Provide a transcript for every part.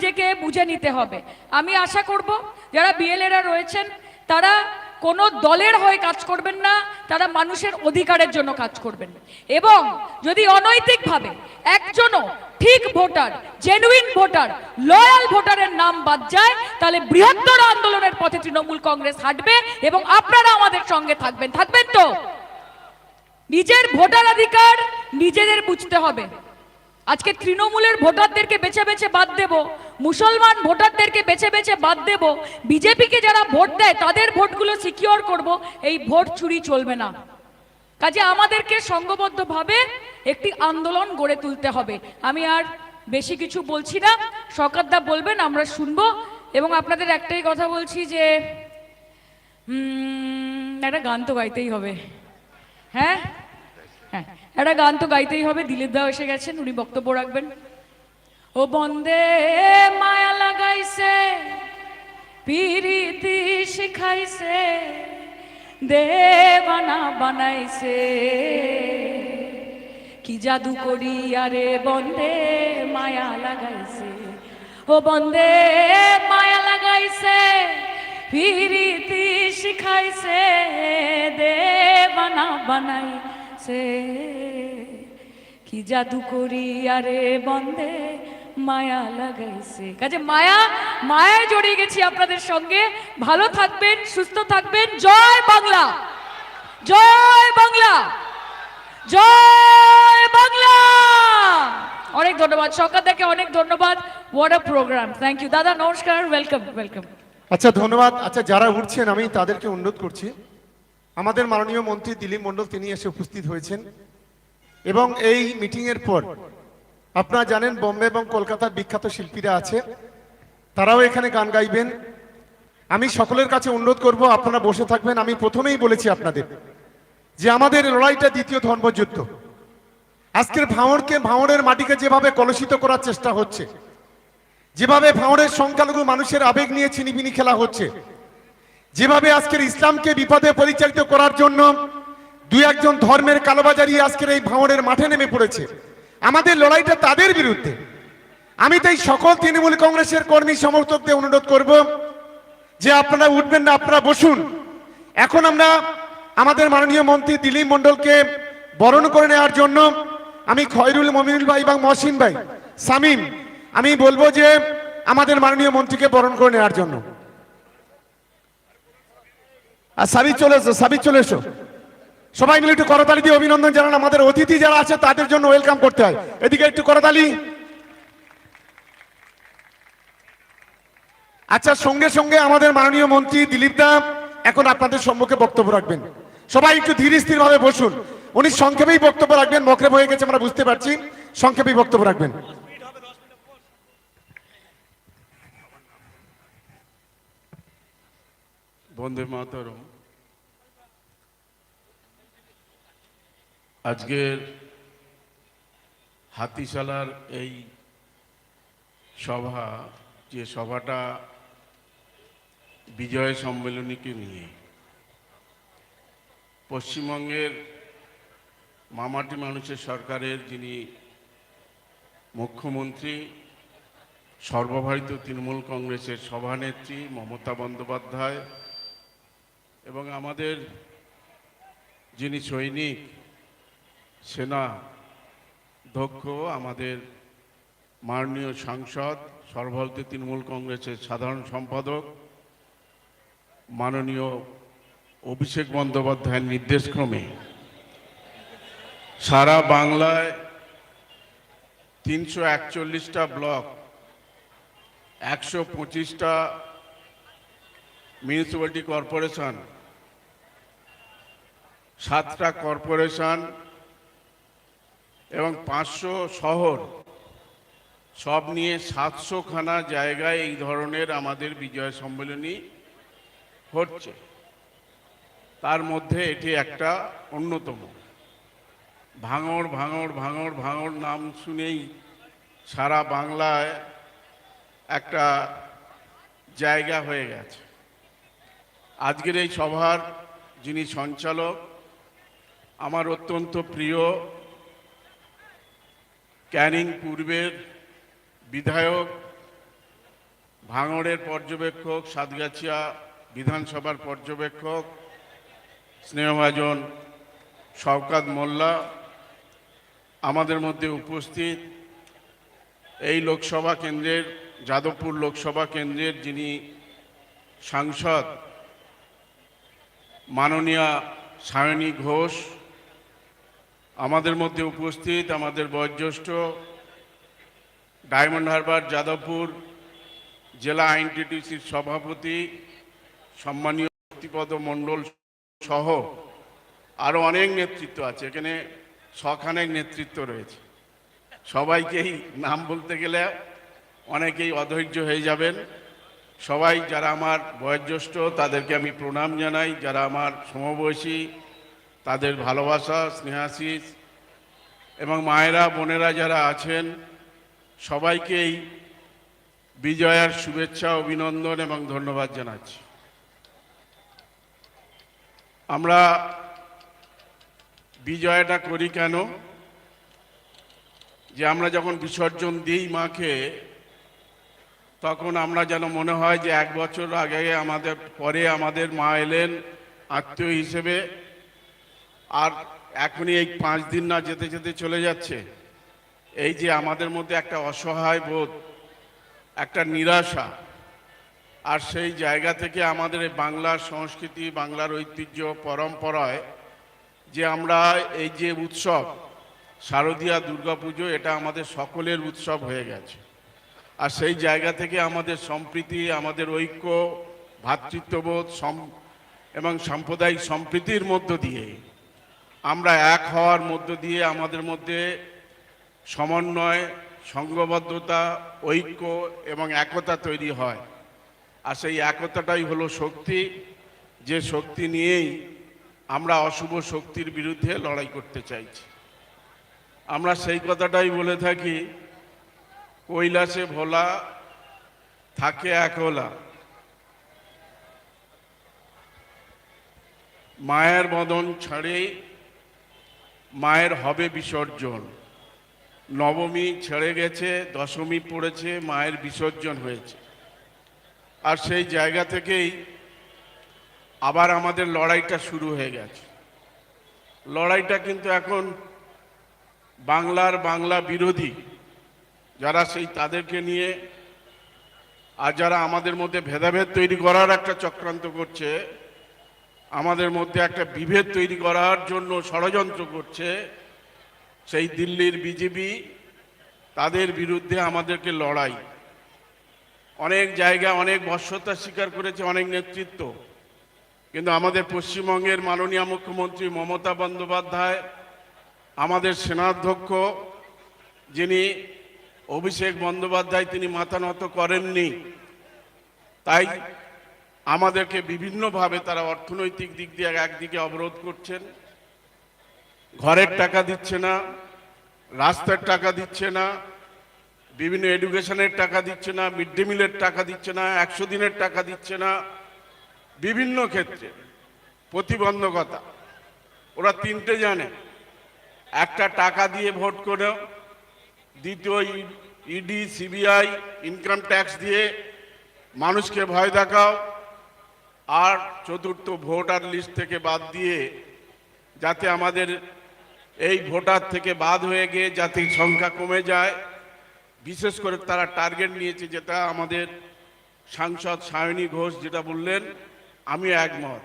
নিজেকে বুঝে নিতে হবে। আমি আশা করব, যারা বিএলএরা রয়েছেন, তারা কোনো দলের হয়ে কাজ করবেন না, তারা মানুষের অধিকারের জন্য কাজ করবেন। এবং যদি অনৈতিকভাবে একজনও ঠিক ভোটার জেনুইন ভোটার লয়াল ভোটারের নাম বাদ যায়, তাহলে বৃহত্তর আন্দোলনের পথে তৃণমূল কংগ্রেস হাঁটবে এবং আপনারা আমাদের সঙ্গে থাকবেন। থাকবেন তো? নিজের ভোটাধিকার নিজেদের বুঝতে হবে। আজকে তৃণমূলের ভোটারদেরকে বেছে বেছে বাদ দেব মুসলমান ভোটারদেরকে বেছে বেছে বাদ দেব। বিজেপিকে যারা ভোট দেয়, তাদের ভোটগুলো সিকিওর করব। এই ভোট চুরি চলবে না। কাজে আমাদেরকে সংঘবদ্ধভাবে একটি আন্দোলন গড়ে তুলতে হবে। আমি আর বেশি কিছু বলছি না। সরকারদা বলবেন, আমরা শুনব। এবং আপনাদের একটাই কথা বলছি যে একটা গান তো গাইতেই হবে। হ্যাঁ? হ্যাঁ একটা গান তো গাইতেই হবে। দিলীপ দাও এসে গেছেন, উনি বক্তব্য রাখবেন। ও বন্দে মায়া লাগাইছে, পিরিতি শিখাইছে, দেবানা বানাইছে। কি জাদু করি আরে বন্দে মায়া লাগাইছে, ও বন্দে মায়া লাগাইছে, পিরিতি শিখাইছে, দেবানা বানাইছে। কি জাদু করি আরে বন্দে মায়া লাগাইছে। কাজে মায়া, মায়ায় জড়িয়ে গেছি আপনাদের সঙ্গে। ভালো থাকবেন, সুস্থ থাকবেন। জয় বাংলা। জয় বাংলা। জয় বাংলা। অনেক ধন্যবাদ। সকাল থেকে অনেক ধন্যবাদ। What a programme thank you দাদা, নমস্কার। ওয়েলকাম ওয়েলকাম আচ্ছা ধন্যবাদ। আচ্ছা যারা উঠছেন, আমি তাদেরকে অনুরোধ করছি। আমাদের মাননীয় মন্ত্রী দিলীপ মণ্ডল, তিনি এসে উপস্থিত হয়েছেন। এবং এই মিটিং এর পর আপনারা জানেন বোম্বে এবং কলকাতার বিখ্যাত শিল্পীরা আছে। তারাও এখানে গান গাইবেন। আমি সকলের কাছে অনুরোধ করব, আপনারা বসে থাকবেন। আমি প্রথমেই বলেছি আপনাদের যে আমাদের লড়াইটা দ্বিতীয় ধর্মযুদ্ধ। আজকের ভাঙড়কে, ভাঙড়ের মাটিকে যেভাবে কলুষিত করার চেষ্টা হচ্ছে, যেভাবে ভাঙড়ের সংখ্যালঘু মানুষের আবেগ নিয়ে ছিনিবিনি খেলা হচ্ছে, যেভাবে আজকের ইসলামকে বিপদে পরিচালিত করার জন্য দুই একজন ধর্মের কালোবাজারি আজকের এই ভাঙড়ের মাঠে নেমে পড়েছে আমাদের লড়াইটা তাদের বিরুদ্ধে। আমি তাই সকল তৃণমূল কংগ্রেসের কর্মী সমর্থকদের অনুরোধ করব যে আপনারা উঠবেন না, আপনারা বসুন। এখন আমরা আমাদের মাননীয় মন্ত্রী দিলীপ মণ্ডলকে বরণ করে নেওয়ার জন্য আমি খয়রুল মমিনুল ভাই এবং মহসিন ভাই, সামিম, আমি বলব যে আমাদের মাননীয় মন্ত্রীকে বরণ করে নেওয়ার জন্য। আর সাবি চলে এসো সাবি চলে এসো। সবাই মিলে একটু করতালি দিয়ে অভিনন্দন জানান আমাদের অতিথি যারা আছে, তাদের জন্য ওয়েলকাম করতে হয়। এদিকে একটু করতালি। আচ্ছা সঙ্গে সঙ্গে আমাদের মাননীয় মন্ত্রী দিলীপ দা এখন আপনাদের সম্মুখে বক্তব্য রাখবেন। সবাই একটু ধীর স্থির ভাবে বসুন। উনি সংক্ষেপেই বক্তব্য রাখবেন, মকরেব হয়ে গেছে, আমরা বুঝতে পারছি। সংক্ষেপেই বক্তব্য রাখবেন। বন্দে মাতরম। আজকের হাতিশালার এই সভা, যে সভাটা বিজয় সম্মেলনীকে নিয়ে, পশ্চিমবঙ্গের মামাটি মানুষের সরকারের যিনি মুখ্যমন্ত্রী, সর্বভারতীয় তৃণমূল কংগ্রেসের সভানেত্রী মমতা বন্দ্যোপাধ্যায় এবং আমাদের যিনি সৈনিক সেনা দক্ষ আমাদের মাননীয় সাংসদ, সর্বভারতীয় তৃণমূল কংগ্রেসের সাধারণ সম্পাদক, মাননীয় অভিষেক বন্দ্যোপাধ্যায়ের নির্দেশক্রমে সারা বাংলায় তিনশো একচল্লিশটা ব্লক, একশো পঁচিশটা মিউনিসিপ্যালিটি কর্পোরেশন, সাতটা কর্পোরেশন এবং পাঁচশো শহর। সব নিয়ে সাতশোখানা জায়গায় এই ধরনের আমাদের বিজয় সম্মেলনী হচ্ছে। তার মধ্যে এটি একটা অন্যতম। ভাঙড় ভাঙড় ভাঙড় ভাঙড় নাম শুনেই সারা বাংলায় একটা জায়গা হয়ে গেছে। আজকের এই সভার যিনি সঞ্চালক, আমার অত্যন্ত প্রিয় ক্যানিং পূর্বের বিধায়ক, ভাঙড়ের পর্যবেক্ষক, সাতগাছিয়া বিধানসভার পর্যবেক্ষক, স্নেহভাজন শওকাত মোল্লা আমাদের মধ্যে উপস্থিত। এই লোকসভা কেন্দ্রের, যাদবপুর লোকসভা কেন্দ্রের যিনি সাংসদ মাননীয়া সায়নী ঘোষ আমাদের মধ্যে উপস্থিত আমাদের বয়োজ্যেষ্ঠ ডায়মন্ড হারবার, যাদবপুর জেলা আইনটিটিউসির সভাপতি, সম্মানীয় শক্তিপদ মণ্ডল সহ আরও অনেক নেতৃত্ব আছে। এখানে শখানেক নেতৃত্ব রয়েছে। সবাইকেই নাম বলতে গেলে অনেকেই অধৈর্য হয়ে যাবেন। সবাই যারা আমার বয়োজ্যেষ্ঠ, তাদেরকে আমি প্রণাম জানাই। যারা আমার সমবয়সী তাদের ভালোবাসা স্নেহাশিস এবং মায়েরা, বোনেরা যারা আছেন সবাইকেই বিজয়ার শুভেচ্ছা, অভিনন্দন এবং ধন্যবাদ জানাচ্ছি। আমরা বিজয়টা করি কেন? যে আমরা যখন বিসর্জন দিই মাকে, তখন আমরা যেন মনে হয় যে এক বছর আগে আমাদের, পরে আমাদের মা এলেন আত্মীয় হিসেবে আর এখনই এই পাঁচ দিন না যেতে যেতে চলে যাচ্ছে। এই যে আমাদের মধ্যে একটা অসহায় বোধ, একটা নিরাশা, আর সেই জায়গা থেকে আমাদের এই বাংলার সংস্কৃতি, বাংলার ঐতিহ্য, পরম্পরায় যে আমরা এই যে উৎসব, শারদীয়া দুর্গাপুজো, এটা আমাদের সকলের উৎসব হয়ে গেছে। আর সেই জায়গা থেকে আমাদের সম্প্রীতি, আমাদের ঐক্য ভ্রাতৃত্ববোধ সম- এবং সাম্প্রদায়িক সম্প্রীতির মধ্য দিয়ে আমরা এক হওয়ার মধ্য দিয়ে আমাদের মধ্যে সমন্বয় সংঘবদ্ধতা ঐক্য এবং একতা তৈরি হয়। আর সেই একতাটাই হলো শক্তি। যে শক্তি নিয়েই আমরা অশুভ শক্তির বিরুদ্ধে লড়াই করতে চাইছি। আমরা সেই কথাটাই বলে থাকি, কৈলাসে ভোলা, থাকে একলা মায়ের বদন ছাড়ে মায়ের হবে বিসর্জন। নবমী ছেড়ে গেছে, দশমী পড়েছে, মায়ের বিসর্জন হয়েছে। আর সেই জায়গা থেকেই আবার আমাদের লড়াইটা শুরু হয়ে গেছে। লড়াইটা কিন্তু এখন বাংলার বাংলা বিরোধী। যারা সেই তাদেরকে নিয়ে আর যারা আমাদের মধ্যে ভেদাভেদ তৈরি করার একটা চক্রান্ত করছে আমাদের মধ্যে একটা বিভেদ তৈরি করার জন্য ষড়যন্ত্র করছে। সেই দিল্লির বিজেপি, তাদের বিরুদ্ধে আমাদেরকে লড়াই। অনেক জায়গা, অনেক বর্ষতা স্বীকার করেছে, অনেক নেতৃত্ব। কিন্তু আমাদের পশ্চিমবঙ্গের মাননীয় মুখ্যমন্ত্রী মমতা বন্দ্যোপাধ্যায়, আমাদের সেনাধ্যক্ষ যিনি, অভিষেক বন্দ্যোপাধ্যায় তিনি মাথা নত করেননি। তাই আমাদেরকে বিভিন্নভাবে তারা অর্থনৈতিক দিক দিয়ে একদিকে অবরোধ করছেন। ঘরের টাকা দিচ্ছে না, রাস্তার টাকা দিচ্ছে না, বিভিন্ন এডুকেশনের টাকা দিচ্ছে না, মিড ডে মিলের টাকা দিচ্ছে না, একশো দিনের টাকা দিচ্ছে না, বিভিন্ন ক্ষেত্রে। প্রতিবন্ধকতা। ওরা তিনটে জানে। একটা টাকা দিয়ে ভোট করে, দ্বিতীয় ইডি, সিবিআই, ইনকাম ট্যাক্স দিয়ে মানুষকে ভয় দেখাও আর চতুর্থ ভোটার লিস্ট থেকে বাদ দিয়ে যাতে আমাদের এই ভোটার থেকে বাদ হয়ে গিয়ে জাতির সংখ্যা কমে যায়, বিশেষ করে তারা টার্গেট নিয়েছে যেটা আমাদের সাংসদ সায়নী ঘোষ যেটা বললেন, আমি একমত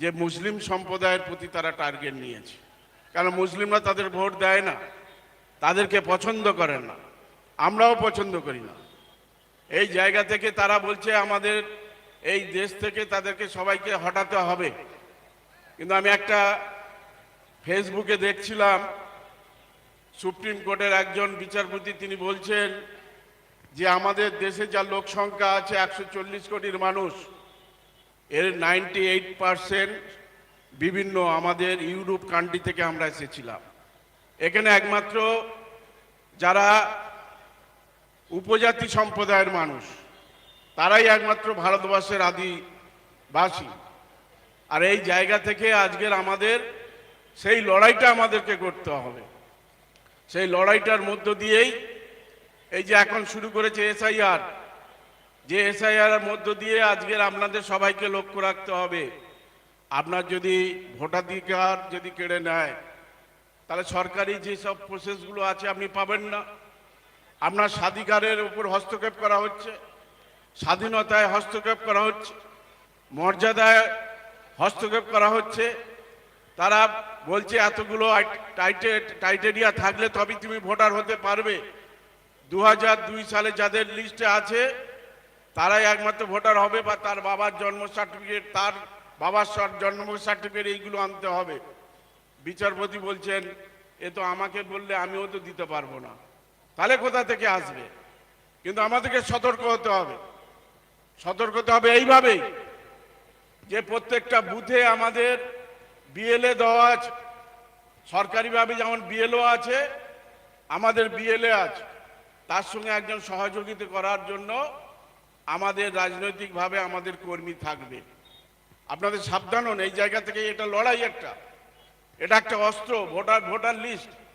যে মুসলিম সম্প্রদায়ের প্রতি তারা টার্গেট নিয়েছে। কারণ মুসলিমরা তাদের ভোট দেয় না, তাদেরকে পছন্দ করেন না, আমরাও পছন্দ করি না। এই জায়গা থেকে তারা বলছে আমাদের এই দেশ থেকে তাদেরকে সবাইকে হটাতে হবে। কিন্তু আমি একটা ফেসবুকে দেখছিলাম, সুপ্রিম কোর্টের একজন বিচারপতি তিনি বলছেন যে আমাদের দেশে যা লোক সংখ্যা আছে একশো চল্লিশ কোটির মানুষ, এর নাইনটি এইট পারসেন্ট বিভিন্ন আমাদের ইউরোপ কান্ট্রি থেকে আমরা এসেছিলাম। এখানে একমাত্র যারা উপজাতি সম্প্রদায়ের মানুষ তারাই একমাত্র ভারতবর্ষের আদিবাসী। আর এই জায়গা থেকে আজকের আমাদের, সেই লড়াইটা আমাদেরকে করতে হবে। সেই লড়াইটার মধ্য দিয়েই এই যে এখন শুরু করেছে এসআইআর, যে এসআইআর মধ্য দিয়ে আজকের আপনাদের সবাইকে লক্ষ্য রাখতে হবে। আপনার যদি ভোটাধিকার যদি কেড়ে নেয়, তাহলে সরকারি যেসব প্রসেসগুলো আছে আপনি পাবেন না। আপনার স্বাধিকারের উপর হস্তক্ষেপ করা হচ্ছে। স্বাধীনতায় হস্তক্ষেপ করা হচ্ছে, মর্যাদায় হস্তক্ষেপ করা হচ্ছে। তারা বলছে, এতগুলো টাইটেরিয়া থাকলে তবেই তুমি ভোটার হতে পারবে। দু সালে যাদের লিস্টে আছে, তারাই একমাত্র ভোটার হবে বা তার বাবার জন্ম সার্টিফিকেট, তার বাবার জন্ম সার্টিফিকেট এইগুলো আনতে হবে। বিচারপতি বলছেন, এ তো আমাকে বললে আমিও তো দিতে পারব না। তাহলে কোথা থেকে আসবে? কিন্তু আমাদেরকে সতর্ক হতে হবে। সতর্ক হতে হবে এইভাবেই যে প্রত্যেকটা বুথে আমাদের বিএলএ দেওয়া আছে। সরকারিভাবে যেমন বিএলও আছে, আমাদের বিএলএ আছে। তার সঙ্গে একজন সহযোগিতা করার জন্য আমাদের রাজনৈতিকভাবে আমাদের কর্মী থাকবে। আপনাদের সাবধান হন, এই জায়গা থেকে এটা লড়াই একটা। এটা একটা অস্ত্র, ভোটার ভোটার লিস্ট।